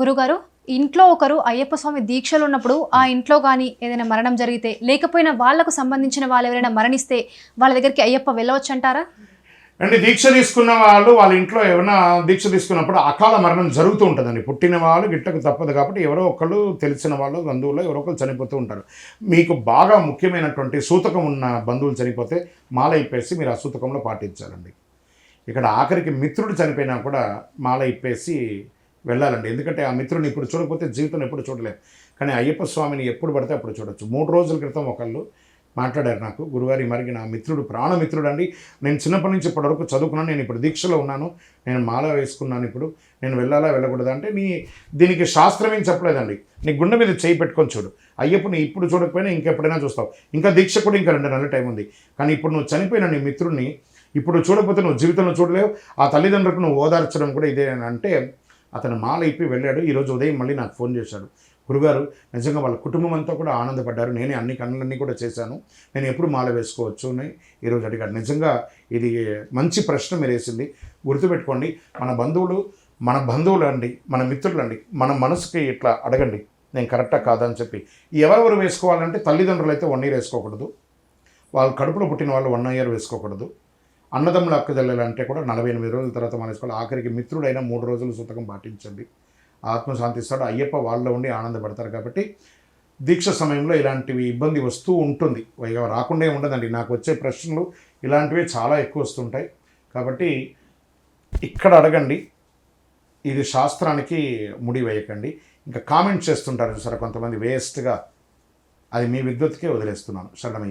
గురుగారు ఇంట్లో ఒకరు అయ్యప్ప స్వామి దీక్షలు ఉన్నప్పుడు ఆ ఇంట్లో కానీ ఏదైనా మరణం జరిగితే లేకపోయినా వాళ్ళకు సంబంధించిన వాళ్ళు ఎవరైనా మరణిస్తే వాళ్ళ దగ్గరికి అయ్యప్ప వెళ్ళవచ్చు అంటారా అంటే దీక్ష తీసుకున్న వాళ్ళు వాళ్ళ ఇంట్లో ఏమైనా దీక్ష తీసుకున్నప్పుడు అకాల మరణం జరుగుతూ ఉంటుందండి. పుట్టిన వాళ్ళు గిట్టకు తప్పదు కాబట్టి ఎవరో ఒకళ్ళు తెలిసిన వాళ్ళు బంధువులు ఎవరో ఒకళ్ళు చనిపోతూ ఉంటారు. మీకు బాగా ముఖ్యమైనటువంటి సూతకం ఉన్న బంధువులు చనిపోతే మాల ఇప్పేసి మీరు ఆ సూతకంలో పాటించాలండి. ఇక్కడ ఆఖరికి మిత్రుడు చనిపోయినా కూడా మాల ఇప్పేసి వెళ్ళాలండి. ఎందుకంటే ఆ మిత్రుని ఇప్పుడు చూడకపోతే జీవితం ఎప్పుడు చూడలేదు. కానీ అయ్యప్ప స్వామిని ఎప్పుడు పడితే అప్పుడు చూడొచ్చు. మూడు రోజుల క్రితం ఒకళ్ళు మాట్లాడారు నాకు. గురువారి మరికి నా మిత్రుడు ప్రాణమిత్రుడు అండి నేను చిన్నప్పటి నుంచి ఇప్పటివరకు చదువుకున్నాను. నేను ఇప్పుడు దీక్షలో ఉన్నాను. నేను మాల వేసుకున్నాను ఇప్పుడు. నేను వెళ్ళాలా వెళ్ళకూడదా అంటే నీ దీనికి శాస్త్రం ఏం చెప్పలేదండి. నీ గుండె మీద చేయి పెట్టుకొని చూడు. అయ్యప్పని ఇప్పుడు చూడకపోయినా ఇంకెప్పుడైనా చూస్తావు. ఇంకా దీక్ష కూడా ఇంకా రెండు నెలల టైం ఉంది. కానీ ఇప్పుడు నువ్వు చనిపోయిన నీ మిత్రుడిని ఇప్పుడు చూడకపోతే నువ్వు జీవితంలో చూడలేవు. ఆ తల్లిదండ్రులకు నువ్వు ఓదార్చడం కూడా ఇదే అంటే అతను మాల ఇప్పి వెళ్ళాడు. ఈరోజు ఉదయం మళ్ళీ నాకు ఫోన్ చేశాడు. గురుగారు నిజంగా వాళ్ళ కుటుంబం అంతా కూడా ఆనందపడ్డారు. నేనే అన్ని కన్నులన్నీ కూడా చేశాను. నేను ఎప్పుడు మాల వేసుకోవచ్చు అని ఈరోజు అడిగాడు. నిజంగా ఇది మంచి ప్రశ్న మీరు వేసింది. గుర్తుపెట్టుకోండి మన బంధువులు మన బంధువులు అండి మన మిత్రులు అండి మన మనసుకి ఇట్లా అడగండి. నేను కరెక్టా కాదని చెప్పి. ఎవరెవరు వేసుకోవాలంటే తల్లిదండ్రులు అయితే వన్ ఇయర్ వేసుకోకూడదు. వాళ్ళు కడుపులో పుట్టిన వాళ్ళు వన్ ఇయర్ వేసుకోకూడదు. అన్నదమ్ముల అక్కజల్లెలు అంటే కూడా నలభై ఎనిమిది రోజుల తర్వాత మానేసుకోవాలి ఆఖరికి మిత్రుడైన మూడు రోజులు సుతకం పాటించండి. ఆత్మశాంతిస్తాడు అయ్యప్ప వాళ్ళలో ఉండి ఆనందపడతారు కాబట్టి దీక్ష సమయంలో ఇలాంటివి ఇబ్బంది వస్తూ ఉంటుంది. రాకుండా ఉండదండి. నాకు వచ్చే ప్రశ్నలు ఇలాంటివి చాలా ఎక్కువ వస్తుంటాయి. కాబట్టి ఇక్కడ అడగండి. ఇది శాస్త్రానికి ముడి వేయకండి. ఇంకా కామెంట్ చేస్తుంటారు చూసారా కొంతమంది వేస్ట్గా. అది మీ విద్వత్కే వదిలేస్తున్నాను. శరణమయ్య.